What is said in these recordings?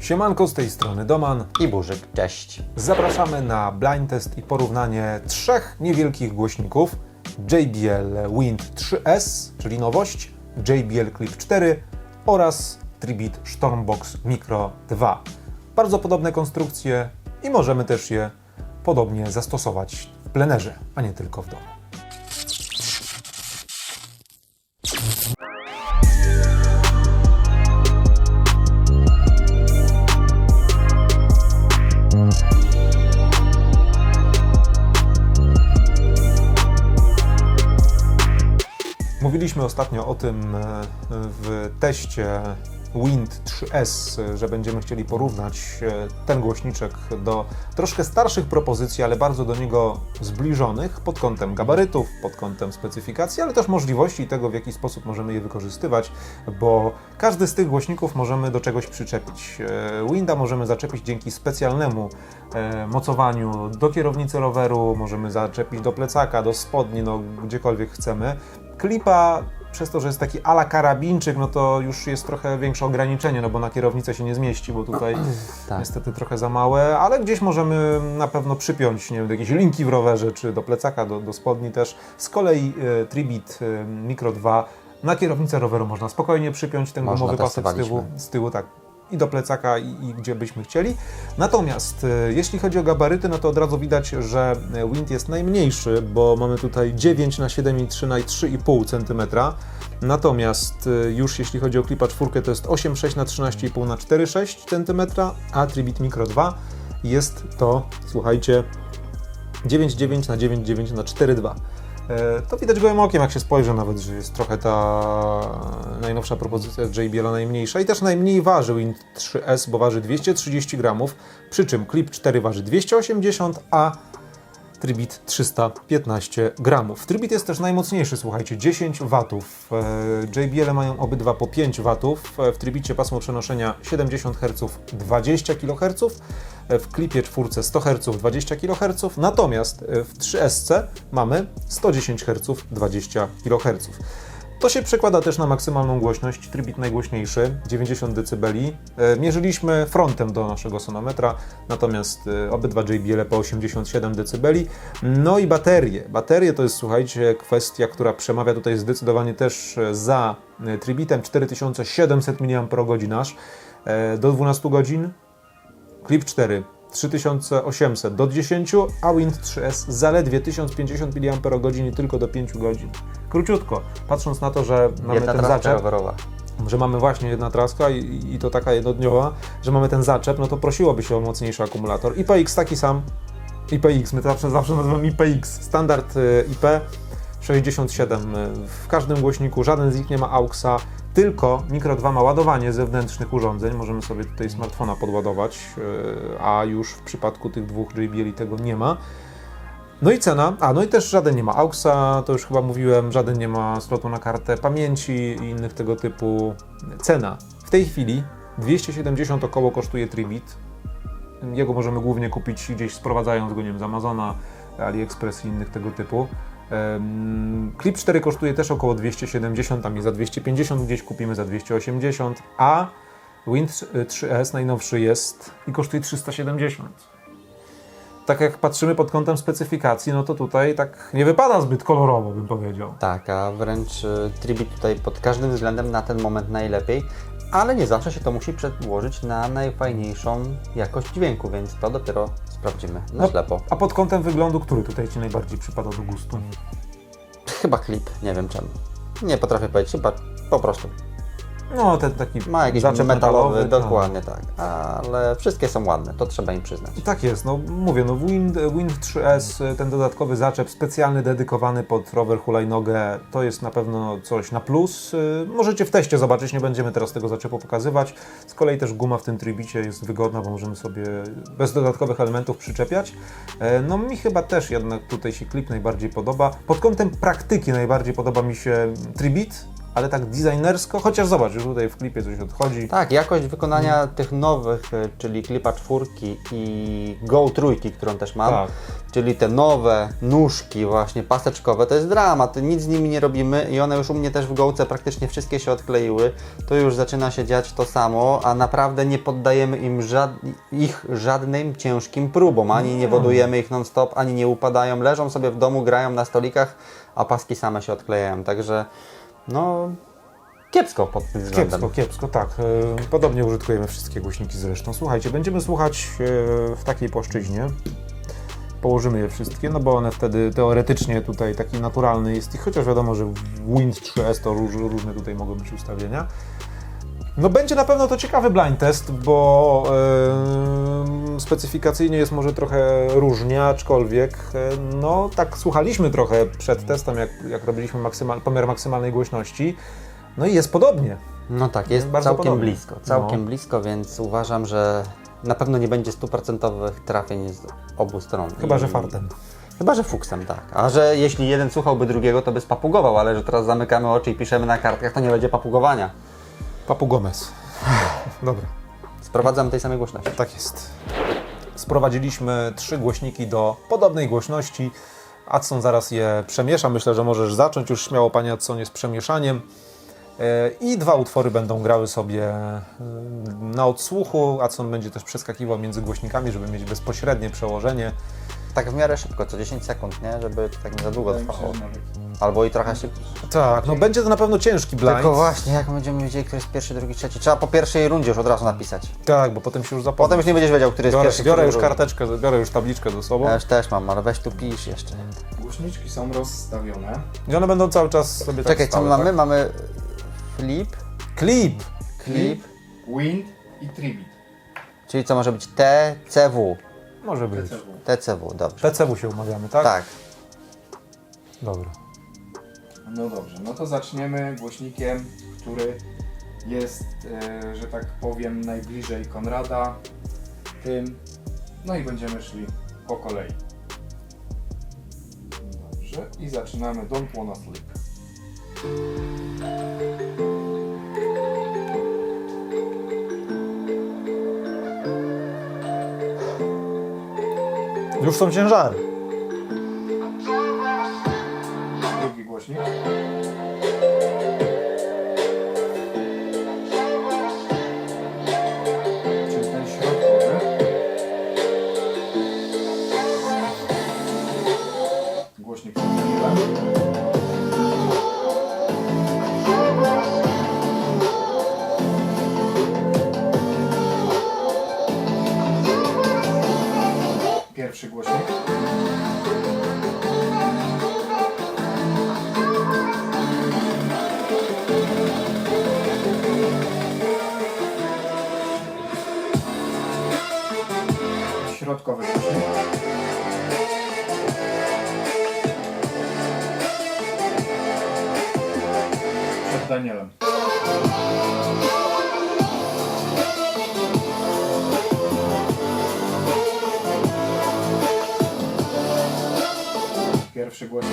Siemanko z tej strony Doman. I Burzyk, cześć. Zapraszamy na blind test i porównanie trzech niewielkich głośników JBL Wind 3S, czyli nowość, JBL Clip 4 oraz Tribit Stormbox Micro 2. Bardzo podobne konstrukcje i możemy też je podobnie zastosować w plenerze, a nie tylko w domu. Mówiliśmy ostatnio o tym e, w teście Wind 3S, e, że będziemy chcieli porównać e, ten głośniczek do troszkę starszych propozycji, ale bardzo do niego zbliżonych pod kątem gabarytów, pod kątem specyfikacji, ale też możliwości i tego, w jaki sposób możemy je wykorzystywać, bo każdy z tych głośników możemy do czegoś przyczepić. E, Winda możemy zaczepić dzięki specjalnemu mocowaniu do kierownicy roweru, możemy zaczepić do plecaka, do spodni, no gdziekolwiek chcemy. Klipa przez to, że jest taki ala karabinczyk, no to już jest trochę większe ograniczenie, no bo na kierownicę się nie zmieści, bo tutaj Tak. niestety trochę za małe, ale gdzieś możemy na pewno przypiąć, nie wiem, do jakieś linki w rowerze, czy do plecaka, do, do spodni też. Z kolei e, Tribit e, Micro 2 na kierownicę roweru można spokojnie przypiąć ten Można, gumowy pasek z tyłu, z tyłu tak i do plecaka i, i gdzie byśmy chcieli. Natomiast e, jeśli chodzi o gabaryty, no to od razu widać, że Wind jest najmniejszy, bo mamy tutaj 9 na 7,3 na 3,5 cm. Natomiast e, już jeśli chodzi o Clipa 4, to jest 8,6 na 13,5 na 4,6 cm, a Tribit Micro 2 jest to, słuchajcie, 9,9 na 9,9 na 4,2. E, To widać gołym okiem, jak się spojrzy nawet, że jest trochę ta najnowsza propozycja JBL najmniejsza. I też najmniej waży Wind 3S, bo waży 230 gramów, przy czym Clip 4 waży 280, a Tribit 315 gramów. Tribit jest też najmocniejszy, słuchajcie, 10 watów. E, JBL mają obydwa po 5 watów. E, W Tribicie pasmo przenoszenia 70 Hz, 20 kHz. W klipie 4 100 Hz, 20 kHz. Natomiast e, w 3SC mamy 110 Hz, 20 kHz. To się przekłada też na maksymalną głośność. Tribit najgłośniejszy, 90 dB. E, Mierzyliśmy frontem do naszego sonometra, natomiast e, obydwa JBL po 87 dB. No i baterie. Baterie to jest, słuchajcie, kwestia, która przemawia tutaj zdecydowanie też e, za Tribitem 4700 mAh do 12 godzin. Clip 4 3800 do 10, a Wind 3S zaledwie 1050 mAh i tylko do 5 godzin. Króciutko, patrząc na to, że mamy Jedna ten zaczep, rowerowa. że mamy właśnie jedna traska i, i to taka jednodniowa, że mamy ten zaczep, no to prosiłoby się o mocniejszy akumulator. IPX taki sam, IPX, my zawsze, zawsze nazywamy IPX, standard y, IP 67 y, w każdym głośniku, żaden z nich nie ma AUXa, tylko Micro 2 ma ładowanie zewnętrznych urządzeń, możemy sobie tutaj smartfona podładować, y, a już w przypadku tych dwóch JBL tego nie ma. No i cena, a no i też żaden nie ma AUXa, to już chyba mówiłem, żaden nie ma slotu na kartę pamięci i innych tego typu. Cena. W tej chwili 270 około kosztuje Tribit. Jego możemy głównie kupić gdzieś sprowadzając go, nie wiem, z Amazona, AliExpress i innych tego typu. Clip 4 kosztuje też około 270, tam je za 250 gdzieś kupimy za 280, a Wind 3S najnowszy jest i kosztuje 370 tak jak patrzymy pod kątem specyfikacji, no to tutaj tak nie wypada zbyt kolorowo, bym powiedział. Tak, a wręcz y, Tribit tutaj pod każdym względem na ten moment najlepiej, ale nie zawsze się to musi przełożyć na najfajniejszą jakość dźwięku, więc to dopiero sprawdzimy na No. ślepo. A pod kątem wyglądu, który tutaj Ci najbardziej przypada do gustu? Chyba klip, nie wiem czemu. Nie potrafię powiedzieć, chyba po prostu. No, ten taki Ma jakiś zaczep metalowy, tak. dokładnie tak. Ale wszystkie są ładne, to trzeba im przyznać. Tak jest, no mówię, no Wind, Wind 3S, ten dodatkowy zaczep specjalny, dedykowany pod rower hulajnogę, to jest na pewno coś na plus. Y, Możecie w teście zobaczyć, nie będziemy teraz tego zaczepu pokazywać. Z kolei też guma w tym tribicie jest wygodna, bo możemy sobie bez dodatkowych elementów przyczepiać. E, No mi chyba też jednak tutaj się klip najbardziej podoba. Pod kątem praktyki najbardziej podoba mi się tribit, ale tak designersko, chociaż zobacz, już tutaj w klipie coś odchodzi. Tak, jakość wykonania tych nowych, y, czyli klipa czwórki i Go trójki, którą też mam, Tak. czyli te nowe nóżki właśnie paseczkowe, to jest dramat, nic z nimi nie robimy i one już u mnie też w gołce praktycznie wszystkie się odkleiły, to już zaczyna się dziać to samo, a naprawdę nie poddajemy im żad ich żadnym ciężkim próbom, ani nie wodujemy ich non stop, ani nie upadają, leżą sobie w domu, grają na stolikach, a paski same się odklejają, także no kiepsko pod tym względem. Kiepsko, kiepsko, tak. E, Podobnie użytkujemy wszystkie głośniki zresztą. Słuchajcie, będziemy słuchać e, w takiej płaszczyźnie. Położymy je wszystkie, no bo one wtedy teoretycznie tutaj taki naturalny jest chociaż wiadomo, że w Wind 3S to róż, różne tutaj mogą być ustawienia. No będzie na pewno to ciekawy blind test, bo e, specyfikacyjnie jest może trochę różnie, aczkolwiek e, no tak słuchaliśmy trochę przed testem, jak, jak robiliśmy maksymal, pomiar maksymalnej głośności. No i jest podobnie. No tak, jest Bardzo całkiem podobnie. blisko, całkiem No. blisko, więc uważam, że na pewno nie będzie stuprocentowych trafień z obu stron. Chyba, że fartem. Chyba, że fuksem, tak. A że jeśli jeden słuchałby drugiego, to by spapugował, ale że teraz zamykamy oczy i piszemy na kartkach, to nie będzie papugowania. Papu Gomez. Dobra, Sprowadzam tej samej głośności. tak jest. Sprowadziliśmy trzy głośniki do podobnej głośności. Adson zaraz je przemiesza. Myślę, że możesz zacząć już śmiało, panie Adsonie, z przemieszaniem. E, I dwa utwory będą grały sobie e, na odsłuchu. Adson będzie też przeskakiwał między głośnikami, żeby mieć bezpośrednie przełożenie. Tak w miarę szybko, co 10 sekund, nie? Żeby tak nie za długo trwało. Albo i trochę szybciej. Tak, no będzie to na pewno ciężki blind. Tylko właśnie, jak będziemy wiedzieli, który jest pierwszy, drugi, trzeci. Trzeba po pierwszej rundzie już od razu napisać. Tak, bo potem się już zapomni. Potem już nie będziesz wiedział, który jest Biorę, pierwszy, biorę który już drugi. karteczkę, biorę już tabliczkę ze sobą. Ja już też mam, ale weź tu pisz jeszcze. Głośniczki są rozstawione. I one będą cały czas sobie tak Czekaj, co stały, my mamy? tak? Mamy flip, Klip! clip, Wind i Tribit. czyli co może być TCW. Może być. TCW. TCW, dobrze. PCW się umawiamy, tak? Tak. Dobra. No dobrze, no to zaczniemy głośnikiem, który jest, e, że tak powiem, najbliżej Konrada. Tym. No i będziemy szli po kolei. Dobrze, i zaczynamy Don't Wanna Sleep. Już są ciężary. Danielem. Pierwszy głośnik.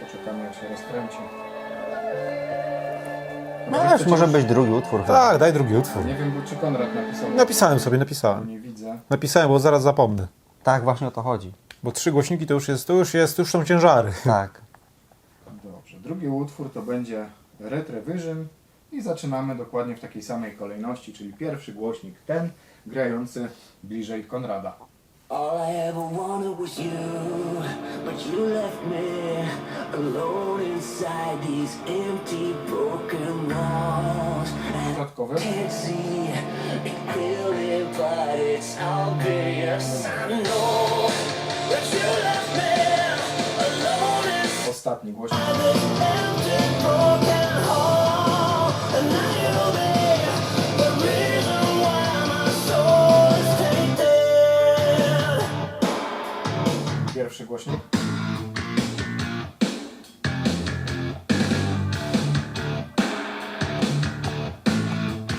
Poczekamy jak się rozkręci. No już może być drugi utwór. chyba. Tak, daj drugi utwór. Nie wiem, czy Konrad napisał. Napisałem sobie, napisałem. Napisałem, bo zaraz zapomnę. Tak, właśnie o to chodzi. Bo trzy głośniki to już jest, to już jest, to już są ciężary. Tak. Dobrze. Drugi utwór to będzie Retrovision i zaczynamy dokładnie w takiej samej kolejności, czyli pierwszy głośnik ten, grający bliżej Konrada. All I ever wanted was you, but you left me alone inside these empty, broken walls. I can't see Ostatni głośnik. Pierwszy głośnik.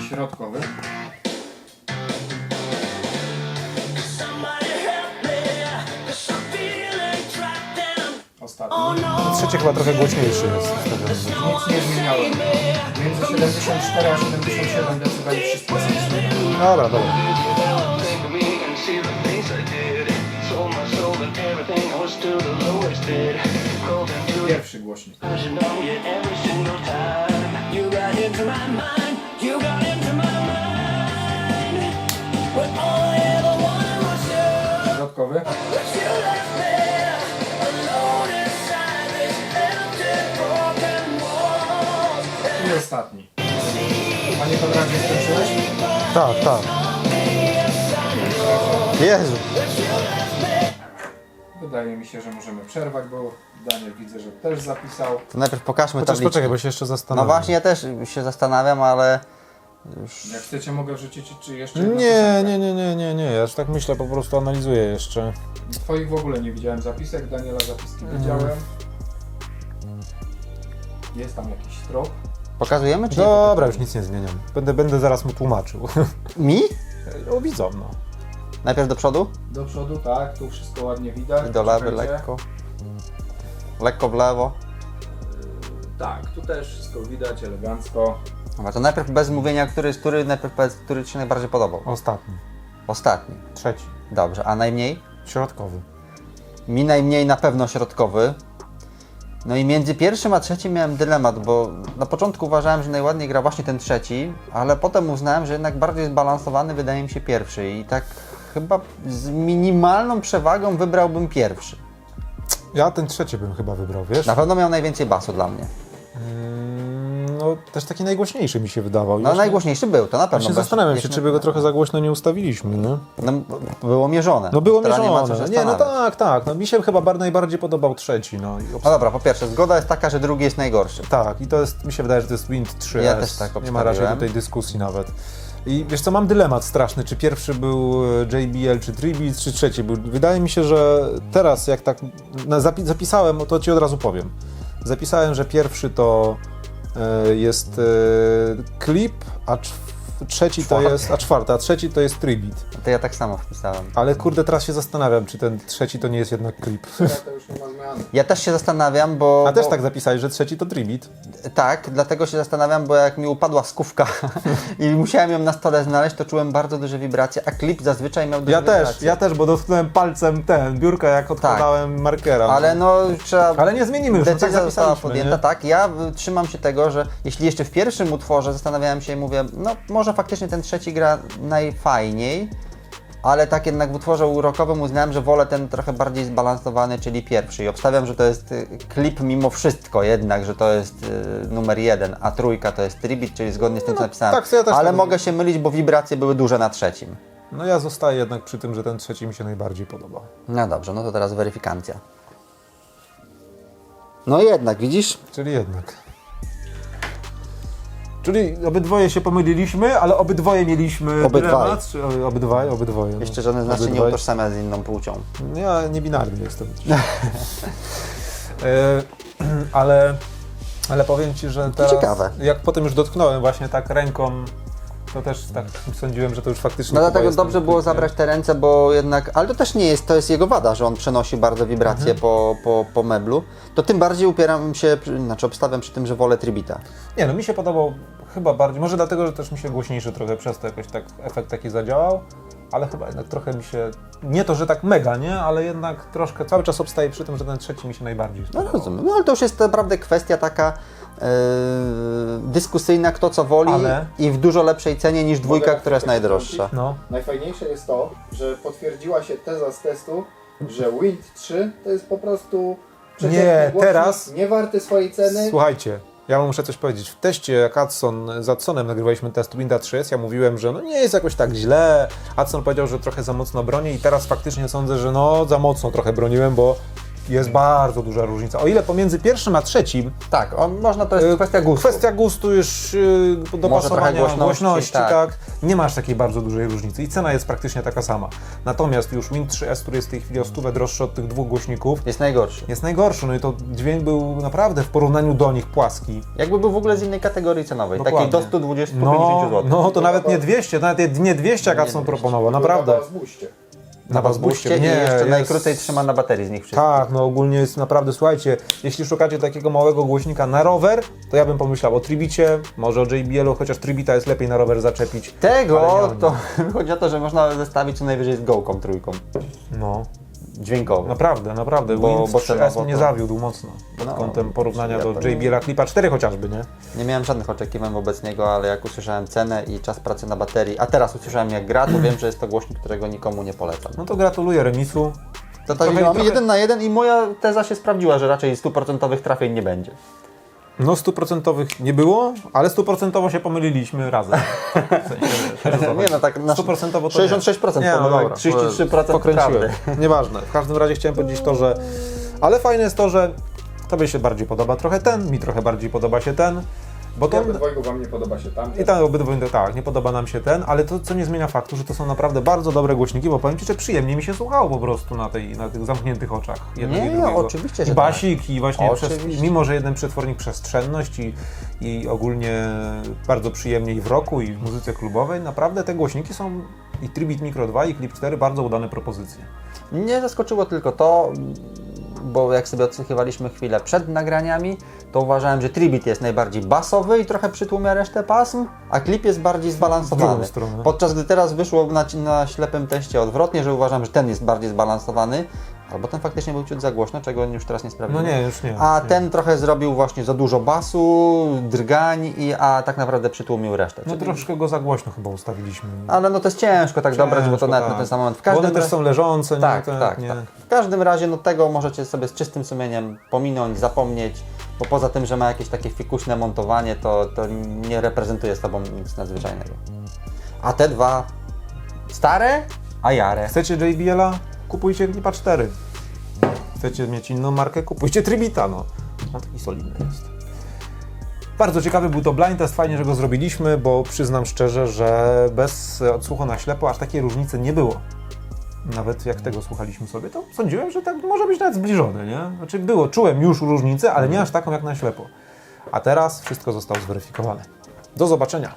Środkowy. Trzeci chyba trochę głośniejszy jest. Nic nie zmieniałem. Między 74 a 77 dB wszystko są słychać. Dobra, dobra. Think of ostatni. Panie Konradzie, skończyłeś? Tak, tak. Jezu. Wydaje mi się, że możemy przerwać, bo Daniel widzę, że też zapisał. To najpierw pokażmy Chociaż tabliczkę. poczekaj, bo się jeszcze No zastanawiam. właśnie, ja też się zastanawiam, ale Jak chcecie, mogę wrzucić czy jeszcze jedną Nie, piosenkę. nie, nie, nie, nie, nie. Ja już tak myślę, po prostu analizuję jeszcze. Twoich w ogóle nie widziałem zapisek, Daniela zapiski widziałem. Jest tam jakiś trop. Pokazujemy czy nie? Dobra, już nic nie zmieniam. Będę, będę zaraz mu tłumaczył. Mi? O, widzą, no. Najpierw do przodu Do przodu, tak, tu wszystko ładnie widać. i do lewej Czekajcie. lekko. Lekko w lewo. Tak, tu też wszystko widać elegancko. Dobra, to najpierw bez mówienia, który, który, najpierw powiedz, który Ci się najbardziej podobał. Ostatni. Ostatni. Trzeci. Dobrze, a najmniej? Środkowy. Mi najmniej na pewno środkowy. No i między pierwszym a trzecim miałem dylemat, bo na początku uważałem, że najładniej gra właśnie ten trzeci, ale potem uznałem, że jednak bardziej zbalansowany wydaje mi się pierwszy i tak chyba z minimalną przewagą wybrałbym pierwszy. Ja ten trzeci bym chyba wybrał, wiesz? Na pewno miał najwięcej basu dla mnie. No, też taki najgłośniejszy mi się wydawał. No najgłośniejszy był, to na pewno. Właśnie bez- zastanawiam się, czy by go trochę za głośno nie ustawiliśmy, no? No, było mierzone. No było Teraz nie ma mierzone. Nie, no tak, tak. No mi się chyba bar- najbardziej podobał trzeci, no. No dobra, po pierwsze, zgoda jest taka, że drugi jest najgorszy. tak, i to jest, mi się wydaje, że to jest Wind 3 Ja też tak Nie ma raczej tutaj dyskusji nawet. I wiesz co, mam dylemat straszny, czy pierwszy był e, JBL, czy Tribit, czy trzeci był. Wydaje mi się, że teraz jak tak zapisałem, to ci od razu powiem. Zapisałem, że pierwszy to jest e, klip, a trzeci to jest, a czwarty, a trzeci to jest Tribit. To ja tak samo wpisałem. Ale kurde, teraz się zastanawiam, czy ten trzeci to nie jest jednak klip. to już nie ma zmiany. Ja też się zastanawiam, bo... A też bo, tak zapisałeś, że trzeci to Tribit. Tak, dlatego się zastanawiam, bo jak mi upadła skówka i musiałem ją na stole znaleźć, to czułem bardzo duże wibracje, a klip zazwyczaj miał duże Ja też, wibracje. ja też, bo dotknąłem palcem ten, biurka jak odkładałem markera. Ale no trzeba... Ale nie zmienimy już, no tak Decyzja została zapisaliśmy, podjęta, nie? tak. Ja y, trzymam się tego, że jeśli jeszcze w pierwszym utworze zastanawiałem się i mówię, no może faktycznie ten trzeci gra najfajniej, ale tak jednak w utworze urokowym uznałem, że wolę ten trochę bardziej zbalansowany, czyli pierwszy. I obstawiam, że to jest y, klip mimo wszystko jednak, że to jest y, numer jeden, a trójka to jest tribut, czyli zgodnie z tym, co napisałem. tak, ja ale tak mogę się mylić, bo wibracje były duże na trzecim. No ja zostaję jednak przy tym, że ten trzeci mi się najbardziej podobał. No dobrze, no to teraz weryfikacja. No jednak, widzisz? Czyli jednak. Czyli obydwoje się pomyliliśmy, ale obydwoje mieliśmy Obydwaj. dylemat, czy o- obydwaj, obydwoje. no. Jeszcze żaden z nas się nie Obydwaj. utożsamia z inną płcią. Ja nie binarny jestem. e, ale, ale powiem Ci, że teraz, ciekawe. jak potem już dotknąłem właśnie tak ręką, to też tak sądziłem, że to już faktycznie No chyba dlatego jest ten dobrze było klip, nie? zabrać te ręce, bo jednak, ale to też nie jest, to jest jego wada, że on przenosi bardzo wibracje Mhm. po, po, po meblu. To tym bardziej upieram się, przy- znaczy obstawiam przy tym, że wolę Tribita. Nie no, mi się podobał chyba bardziej, może dlatego, że też mi się głośniejszy trochę przez to jakoś tak efekt taki zadziałał, ale chyba jednak trochę mi się, nie to, że tak mega, nie, ale jednak troszkę, cały czas obstaję przy tym, że ten trzeci mi się najbardziej No spodobał. rozumiem, no ale to już jest naprawdę kwestia taka e, dyskusyjna, kto co woli Ale- i w dużo lepszej cenie niż dwójka, Mogę która jest najdroższa. No, Najfajniejsze jest to, że potwierdziła się teza z testu, że Wind 3 to jest po prostu przeciętny Nie, głośnik, teraz- nie warty swojej ceny. Słuchajcie, ja muszę coś powiedzieć. W teście, jak Adson z Adsonem nagrywaliśmy test Winda 3S, ja mówiłem, że no nie jest jakoś tak źle. Adson powiedział, że trochę za mocno broni i teraz faktycznie sądzę, że no za mocno trochę broniłem, bo jest bardzo duża różnica. O ile pomiędzy pierwszym a trzecim Tak, on, można, to jest y, kwestia gustu. Kwestia gustu już yy, dopasowania trochę głośności, głośności, tak. tak. Nie masz takiej bardzo dużej różnicy i cena jest praktycznie taka sama. Natomiast już Wind 3S, który jest w tej chwili o stówę droższy od tych dwóch głośników, Jest najgorszy. jest najgorszy. No i to dźwięk był naprawdę w porównaniu do nich płaski. Jakby był w ogóle z innej kategorii cenowej, takiej Dokładnie. do 120-150 No, zł. no to nawet nie 200, to nawet nie 200 jak Nie 200. proponował, naprawdę. Zbóżcie. Na bazbuście i Nie, jeszcze jest- najkrócej trzyma na baterii z nich wszystkich. Tak, no ogólnie jest naprawdę, słuchajcie, jeśli szukacie takiego małego głośnika na rower, to ja bym pomyślał o Tribicie, może o JBL-u, chociaż Tribita jest lepiej na rower zaczepić. Tego to chodzi o to, że można zestawić co najwyżej z gołką trójką. No, Dźwiękową. naprawdę, naprawdę, Bo- Wind bo 3S cenowo mnie to- zawiódł mocno pod No, kątem porównania ja do powiem- JBL-a Clipa 4 chociażby, nie? Nie miałem żadnych oczekiwań wobec niego, ale jak usłyszałem cenę i czas pracy na baterii, a teraz usłyszałem jak gra, to wiem, że jest to głośnik, którego nikomu nie polecam. No to gratuluję remisu. To tak trochę- trochę- jeden na jeden i moja teza się sprawdziła, że raczej 100% trafień nie będzie. No stuprocentowych nie było, ale stuprocentowo się pomyliliśmy razem. W sensie, Nie no tak na Stuprocentowo to 66% nie. Nie, no pomyłek, dobra, 33% pokręciłem. prawdy. Nieważne. W każdym razie chciałem powiedzieć to, że... Ale fajne jest to, że Tobie się bardziej podoba trochę ten, mi trochę bardziej podoba się ten, bo to... To obydwojgu Wam nie podoba się tam. I tam obydwu, tak, nie podoba nam się ten, ale to co nie zmienia faktu, że to są naprawdę bardzo dobre głośniki, bo powiem Ci, że przyjemnie mi się słuchało po prostu na, tej, na tych zamkniętych oczach. jednego Nie, i drugiego. oczywiście, że I tak. basik, i właśnie przez, mimo, że jeden przetwornik przestrzenność i, i ogólnie bardzo przyjemnie i w roku, i w muzyce klubowej, naprawdę te głośniki są i Tribit Micro 2 i Clip 4 bardzo udane propozycje. Mnie zaskoczyło tylko to, bo jak sobie odsłuchiwaliśmy chwilę przed nagraniami, to uważałem, że Tribit jest najbardziej basowy i trochę przytłumia resztę pasm, a klip jest bardziej zbalansowany. Podczas gdy teraz wyszło na, na ślepym teście odwrotnie, że uważam, że ten jest bardziej zbalansowany, albo ten faktycznie był ciut za głośno, czego już teraz nie No sprawdziłem. nie, już nie. A nie. ten trochę zrobił właśnie za dużo basu, drgań, i, a tak naprawdę przytłumił resztę. No Czyli- troszkę go za głośno chyba ustawiliśmy. Ale no to jest ciężko tak dobrać, bo to Ciężko, nawet na tak. ten sam moment. W Bo one każdym też są leżące, tak, nie? Te- tak, nie. tak. W każdym razie no tego możecie sobie z czystym sumieniem pominąć, zapomnieć, bo poza tym, że ma jakieś takie fikuśne montowanie, to, to nie reprezentuje z sobą nic nadzwyczajnego. A te dwa stare, a jare. Chcecie JBL-a? Kupujcie Clipa 4. Chcecie mieć inną markę? Kupujcie Tribita, no. On taki solidny jest. Bardzo ciekawy był to blind test, fajnie, że go zrobiliśmy, bo przyznam szczerze, że bez odsłuchu na ślepo aż takiej różnicy nie było. Nawet jak tego słuchaliśmy sobie, to sądziłem, że tak może być nawet zbliżony, nie? Znaczy było, czułem już różnicę, ale nie aż taką jak na ślepo. A teraz wszystko zostało zweryfikowane. Do zobaczenia.